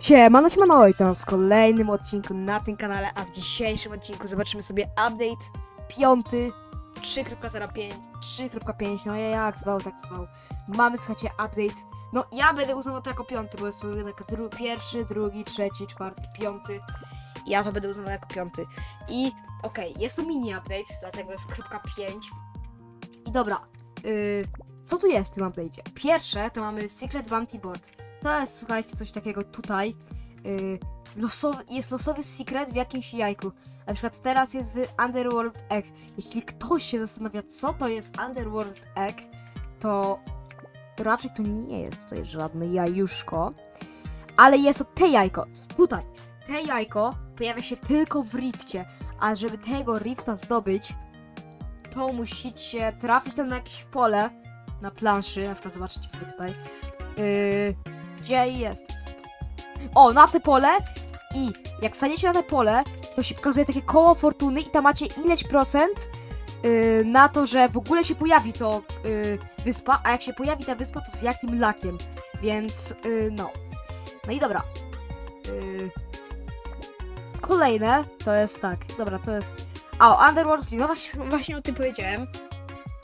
Siemano, siemano, i to w kolejnym odcinku na tym kanale, a w dzisiejszym odcinku zobaczymy sobie update 5, 3.05, 3.5, no ja jak zwał, tak zwał. Mamy, słuchajcie, update, no ja będę uznawał to jako piąty, bo jest to rynek dru pierwszy, drugi, trzeci, czwarty, piąty. Ja to będę uznawał jako piąty. I okej, jest to mini update, dlatego jest kropka 5. I dobra, yy, co tu jest w tym update'cie? Pierwsze to mamy Secret Bounty Board. To jest, słuchajcie, coś takiego tutaj. Yy, losowy, jest losowy secret w jakimś jajku. Na przykład teraz jest w Underworld Egg. Jeśli ktoś się zastanawia, co to jest Underworld Egg, to raczej to nie jest tutaj żadne jajuszko. Ale jest to te jajko. Tutaj. Te jajko pojawia się tylko w rifcie. A żeby tego rifta zdobyć, to musicie trafić tam na jakieś pole na planszy. Na przykład zobaczcie sobie tutaj. Yy, gdzie jest? O, na te pole i jak staniecie na te pole, to się pokazuje takie koło fortuny i tam macie ileś procent yy, na to, że w ogóle się pojawi to yy, wyspa, a jak się pojawi ta wyspa, to z jakim lakiem, więc yy, no. No i dobra. Yy, kolejne to jest tak, dobra, to jest... A, Underworld no właśnie, właśnie o tym powiedziałem.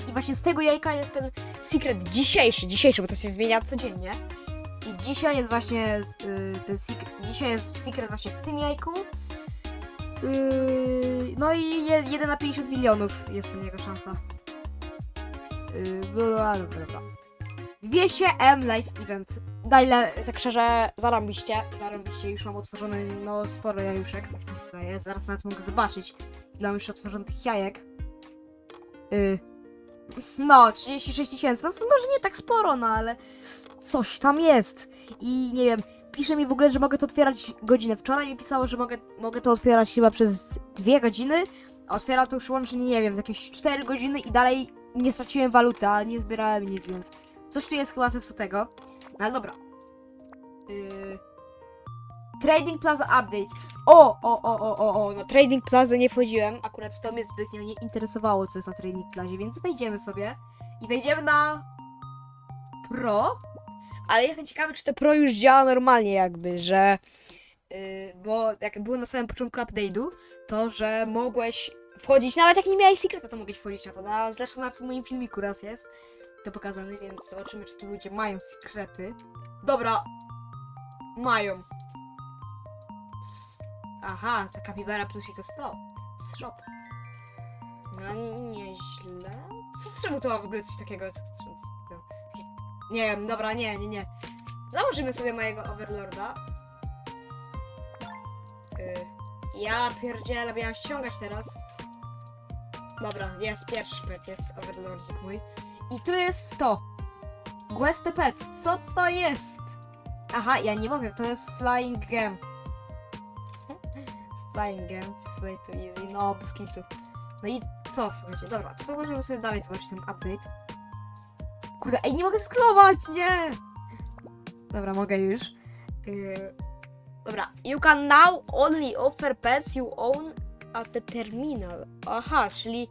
I właśnie z tego jajka jest ten secret dzisiejszy, dzisiejszy, bo to się zmienia codziennie. I dzisiaj jest właśnie z- y, ten secret, dzisiaj jest secret właśnie w tym jajku. Yy, no i je, 1 na 50 milionów jest tam jego szansa. Yy, dobra, dobra, dobra. 200 M Live Event. Dajle, zakrzeże, zarąbiście, zarąbiście, już mam otworzone, no sporo jajuszek, tak mi się zdaje, zaraz nawet mogę zobaczyć, ile mam już otworzonych jajek. Yy, no, 36 tysięcy, no może nie tak sporo, no ale coś tam jest. I nie wiem, pisze mi w ogóle, że mogę to otwierać godzinę. Wczoraj mi pisało, że mogę, mogę to otwierać chyba przez dwie godziny. Otwiera to już łącznie, nie wiem, z jakieś 4 godziny i dalej nie straciłem waluty, a nie zbierałem nic, więc coś tu jest chyba ze tego. No ale dobra. Yy... Trading Plaza Updates. O, o, o, o, o, o, na Trading Plaza nie wchodziłem. Akurat to mnie zbytnio nie interesowało, co jest na Trading Plazie, więc wejdziemy sobie. I wejdziemy na Pro. Ale jestem ciekawy, czy to Pro już działa normalnie jakby, że... Yy, bo jak było na samym początku update'u, to że mogłeś wchodzić, nawet jak nie miałeś secreta, to mogłeś wchodzić na to. Na, zresztą na moim filmiku raz jest to pokazane, więc zobaczymy, czy tu ludzie mają sekrety. Dobra, mają. Aha, ta kapibara plus i to 100. Z. No nieźle. Co, czemu to ma w ogóle coś takiego? Nie wiem, dobra, nie, nie, nie. Założymy sobie mojego Overlorda. Yy, ja pierdzielę, miałam ściągać teraz. Dobra, jest pierwszy pet, jest Overlordzik mój. I tu jest to. Quest Pets, co to jest? Aha, ja nie mogę, to jest Flying Gem. Easy, no, bez kitu. No i co, słuchajcie, dobra, to możemy sobie dalej zobaczyć ten update. Kurde, ej, nie mogę sklować, nie! Dobra, mogę już. Yy, dobra, you can now only offer pets you own at the terminal. Aha, czyli...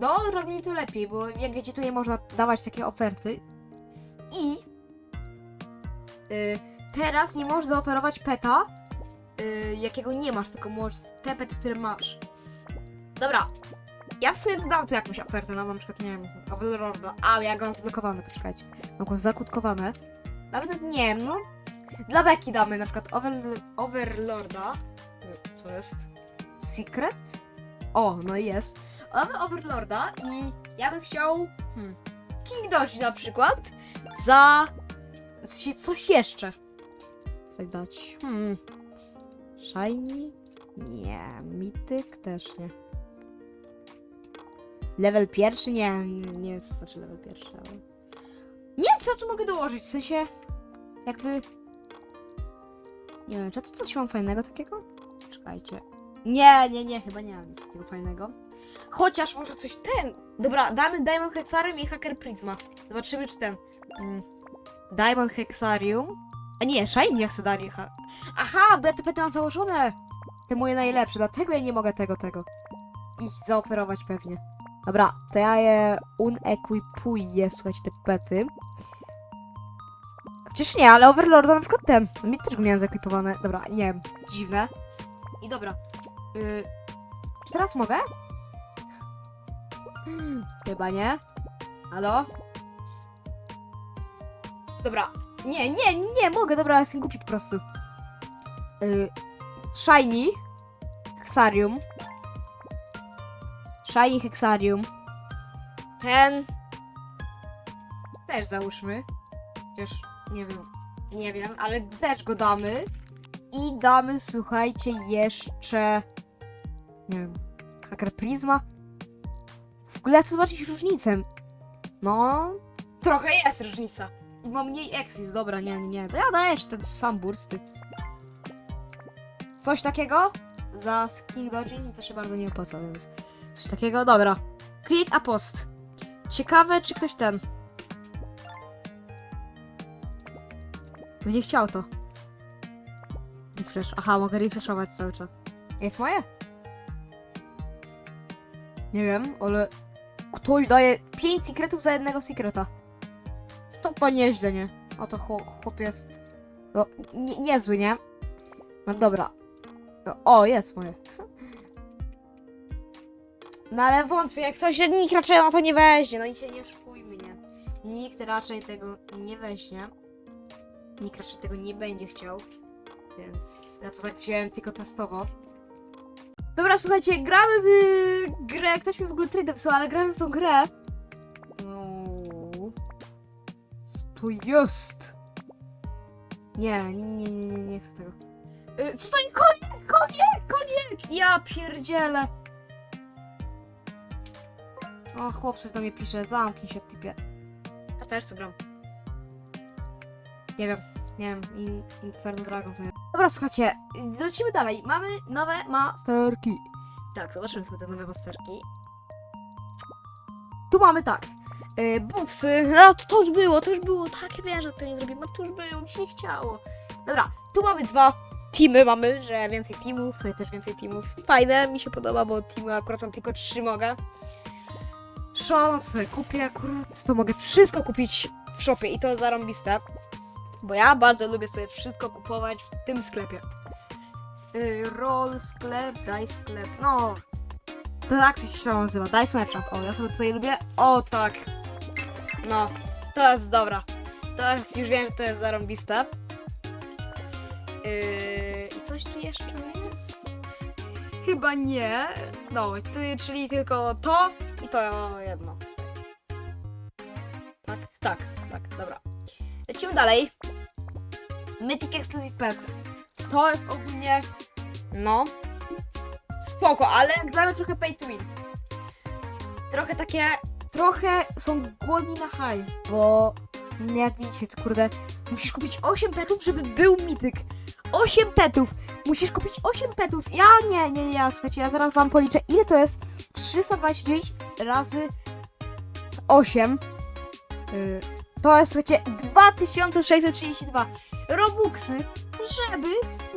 No, robili to lepiej, bo jak wiecie, tu nie można dawać takie oferty. I... Yy, teraz nie możesz zaoferować peta, yy, jakiego nie masz, tylko możesz te pety, które masz. Dobra, ja w sumie dodam tu jakąś ofertę, no na przykład, nie wiem, Overlorda. A, ja go mam zablokowane, poczekajcie. Mam go zakutkowane. Nawet nie wiem, no. Dla Beki damy na przykład over, Overlorda. Y, Co jest? Secret? O, no jest. Mamy Overlorda i ja bym chciał hmm, King Doji na przykład za coś jeszcze. Tutaj dać. Hmm. Shiny? Nie. Mityk też nie. Level pierwszy? Nie, nie co znaczy level pierwszy, ale... Nie wiem, co tu mogę dołożyć, w sensie... Jakby... Nie wiem, czy tu coś mam fajnego takiego? Czekajcie. Nie, nie, nie, chyba nie mam nic takiego fajnego. Chociaż może coś ten... Dobra, damy Diamond Hexarium i Hacker Prisma. Zobaczymy, czy ten... Mm. Diamond Hexarium... A nie, Shiny ja chcę dać. Ha... Aha, bo ja te pety mam założone! Te moje najlepsze, dlatego ja nie mogę tego, tego. Ich zaoferować pewnie. Dobra, to ja je unequipuję, słuchajcie, te pety. Przecież nie, ale Overlorda na przykład ten. Mi też go miałem zaklipowane. Dobra, nie wiem, dziwne. I dobra. Yy, czy teraz mogę? Chyba nie. Halo? Dobra. Nie, nie, nie mogę, dobra, jestem głupi po prostu. Yy, shiny. Hexarium. Shiny Hexarium. Ten. Też załóżmy. Chociaż nie wiem. Nie wiem, ale też go damy. I damy, słuchajcie, jeszcze. Nie wiem. Hacker Prisma. W ogóle chcę zobaczyć różnicę. No. Trochę jest różnica. Ma mniej Exis, dobra, nie, nie, nie. To ja daję jeszcze ten sam bursty. Coś takiego? Za skin dodging to się bardzo nie opłaca, więc. Coś takiego, dobra. Create a post. Ciekawe, czy ktoś ten. Będzie chciał to. Refresh. Aha, mogę refreshować cały czas. Jest moje? Nie wiem, ale ktoś daje 5 secretów za jednego secreta. To to nieźle, nie? Oto chłop, chłop jest. No, nie, niezły, nie? No dobra. No, O, jest moje. No ale wątpię, jak że nikt raczej na to nie weźmie. No i się nie oszukujmy, nie? Nikt raczej tego nie weźmie. Nikt raczej tego nie będzie chciał. Więc ja to tak wziąłem tylko testowo. Dobra, słuchajcie, gramy w grę. Ktoś mi w ogóle trade wysłał, ale gramy w tą grę. To jest? Nie, nie, nie, nie, nie chcę tego. Y, Co to jest? Koniec, koniec, koniec! Ja pierdzielę. O, chłop coś do mnie pisze, zamknij się, typie. Ja też tu gram. Nie wiem, nie wiem, In, Inferno Dragon to jest. Dobra, słuchajcie, lecimy dalej. Mamy nowe masterki. Tak, zobaczymy sobie te nowe masterki. Tu mamy tak. Yy, buffsy. No to, to już było, to już było. Tak, wiem, że to nie zrobimy. To już było, mi się nie chciało. Dobra, tu mamy dwa teamy, mamy, że więcej teamów, tutaj też więcej teamów. Fajne, mi się podoba, bo teamy akurat mam tylko trzy mogę. Sean sobie kupię akurat, to mogę wszystko kupić w shopie i to zarąbiste. Bo ja bardzo lubię sobie wszystko kupować w tym sklepie. Yy, roll sklep, dice sklep, no. To jak to się nazywa? Dice Merchant. O, ja sobie tutaj lubię. O, tak. No, to jest dobra. To jest, już wiem, że to jest zarąbiste. Yy, I coś tu jeszcze jest? Chyba nie. No, ty, czyli tylko to i to jedno. Tak, tak, tak, dobra. Lecimy dalej. Mythic Exclusive Pets. To jest ogólnie, no, spoko, ale jak znamy trochę pay to win. Trochę takie, trochę są głodni na hajs, bo jak widzicie, to kurde, musisz kupić 8 petów, żeby był mityk. 8 petów! Musisz kupić 8 petów. Ja nie, nie, nie, słuchajcie, ja zaraz wam policzę, ile to jest 329 razy 8. Yy, to jest, słuchajcie, 2632 Robuxy, żeby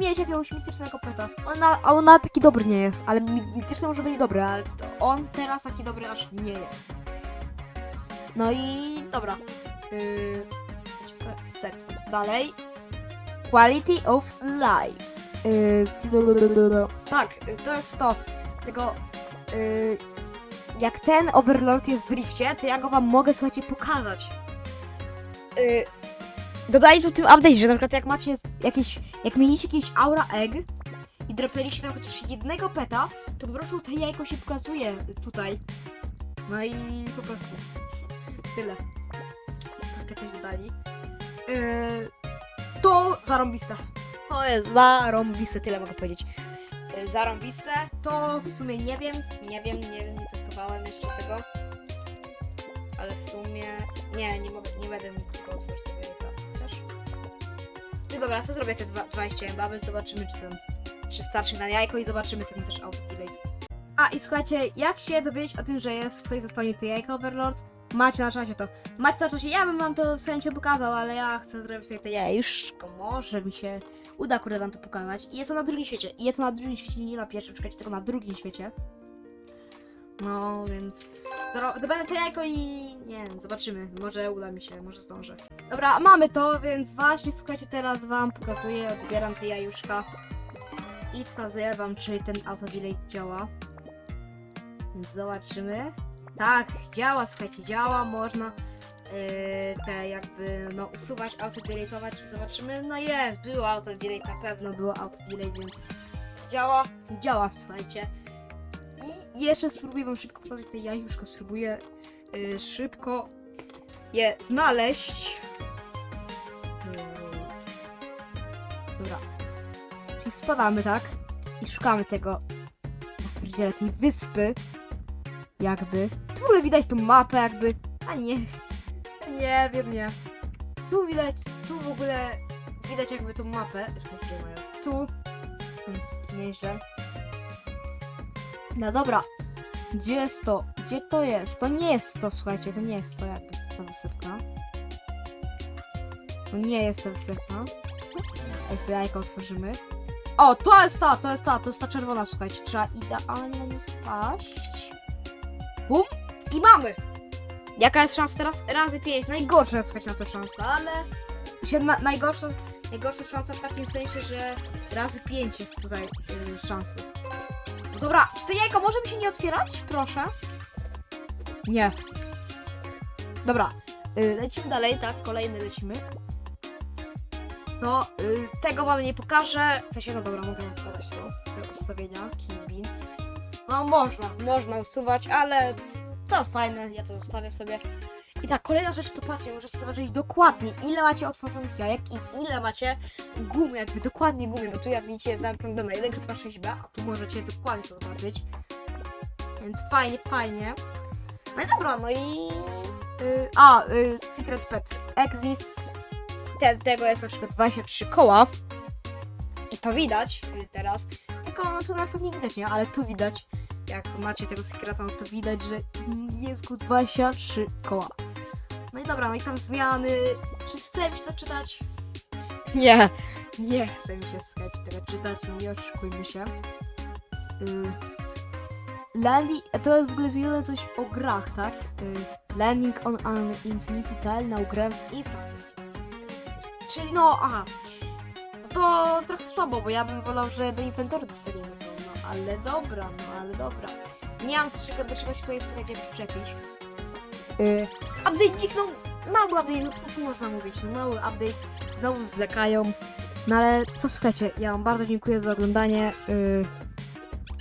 mieć jakiegoś mistycznego peta. Ona, a ona taki dobry nie jest, ale mi- mityczny może być dobry, ale on teraz taki dobry aż nie jest. No i dobra. Yy, set dalej. Quality of life. Yy, tak, to jest to. Tylko yy, jak ten Overlord jest w rifcie, to ja go wam mogę, słuchajcie, pokazać. Yy, dodali tu w tym update, że na przykład jak macie jakieś, jak mieliście jakieś aura egg i drapnęliście tam chociaż jednego peta, to po prostu to jajko się pokazuje tutaj. No i po prostu tyle. Takie coś dodali. Yy, to zarąbiste. To jest zarąbiste, tyle mogę powiedzieć. Yy, zarąbiste, to w sumie nie wiem, nie wiem, nie wiem, nie testowałem jeszcze tego. Ale w sumie nie, nie, mogę, nie będę mógł tylko otworzyć dobra, sobie zrobię te dwa- 20 baby, zobaczymy czy ten, czy starczy na jajko i zobaczymy ten też outfit delete. A i słuchajcie, jak się dowiedzieć o tym, że jest ktoś zapalił te jajka Overlord? Macie na czasie to. Macie na czasie, ja bym wam to w sensie pokazał, ale ja chcę zrobić tutaj te jajeczko. Może mi się uda kurde wam to pokazać. I jest to na drugim świecie. I jest to na drugim świecie, nie na pierwszym, czekajcie, tylko na drugim świecie. No, więc Zro... Dobędę to jajko i nie wiem, zobaczymy. Może uda mi się, może zdążę. Dobra, mamy to, więc właśnie słuchajcie, teraz wam pokazuję, odbieram te jajuszka i pokazuję wam, czy ten auto delay działa. Więc zobaczymy. Tak, działa, słuchajcie, działa, można yy, te jakby no usuwać, auto deletować i zobaczymy. No jest, było auto delay, na pewno było auto delay, więc działa, działa, słuchajcie. I jeszcze spróbuję wam szybko pokazać te jajuszko, spróbuję yy, szybko je znaleźć. Yy. Dobra. Czyli spadamy, tak? I szukamy tego, ja pierdzielę, tej wyspy. Jakby. Tu w ogóle widać tą mapę jakby. A nie. Nie wiem, nie. Tu widać, tu w ogóle widać jakby tą mapę. Tu. Więc nieźle. No dobra. Gdzie jest to? Gdzie to jest? To nie jest to, słuchajcie, to nie jest to jakby co ta wysypka. To nie jest ta wysypka. Sobie jajko otworzymy. O, to jest ta, to jest ta, to jest ta czerwona, słuchajcie. Trzeba idealnie spaść. Bum! I mamy! Jaka jest szansa teraz? Razy 5. Najgorsza, słuchajcie, na to szansa, ale... Się na, najgorsza, najgorsza szansa w takim sensie, że razy 5 jest tutaj yy. Dobra, czy to jajko może mi się nie otwierać? Proszę. Nie. Dobra, yy, lecimy dalej, tak, kolejny lecimy. No, y, tego wam nie pokażę. W sensie, no dobra, mogę pokazać to. Te ustawienia, beans. No, można, można usuwać, ale to jest fajne, ja to zostawię sobie. Tak, kolejna rzecz to patrzcie, możecie zobaczyć dokładnie, ile macie otworzonych jajek i ile macie gumy, jakby dokładnie gumy, bo tu jak widzicie jest zaokrąglona 1.6b, a tu możecie dokładnie to zobaczyć. Więc fajnie, fajnie. No i dobra, no i... y, a, y, Secret Pet Exists te, tego jest na przykład 23 koła. I to widać y, teraz. Tylko no tu na przykład nie widać, nie? Ale tu widać. Jak macie tego sekreta, no to widać, że jest go 23 koła. No i dobra, no i tam zmiany. Czy chce mi się to czytać? Nie, nie chce mi się słuchać tego czytać, no nie oszukujmy się. Y, landing, to jest w ogóle zmienione coś o grach, tak? Y, landing on an infinity tile na grę w instant. Czyli no, aha. To trochę słabo, bo ja bym wolał, że do inwentory dostaniemy to. No ale dobra, no ale dobra. Nie mam coś, do czegoś tutaj słuchajcie przyczepić. Yy, update dziknął. Mały update, no co tu można mówić? No mały update. Znowu zlekają. No ale co słuchajcie, ja wam bardzo dziękuję za oglądanie. Yy,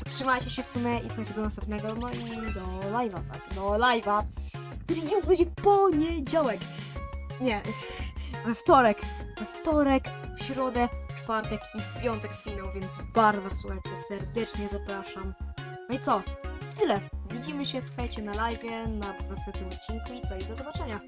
trzymajcie się w sumie i słuchajcie do następnego. No i do live'a, tak. Do live'a, który już będzie poniedziałek. Nie, we wtorek, we wtorek, w środę, w czwartek i w piątek finał, więc bardzo was słuchajcie, serdecznie zapraszam. No i co? Tyle. Widzimy się, słuchajcie, na live, na następnym odcinku i co? I do zobaczenia.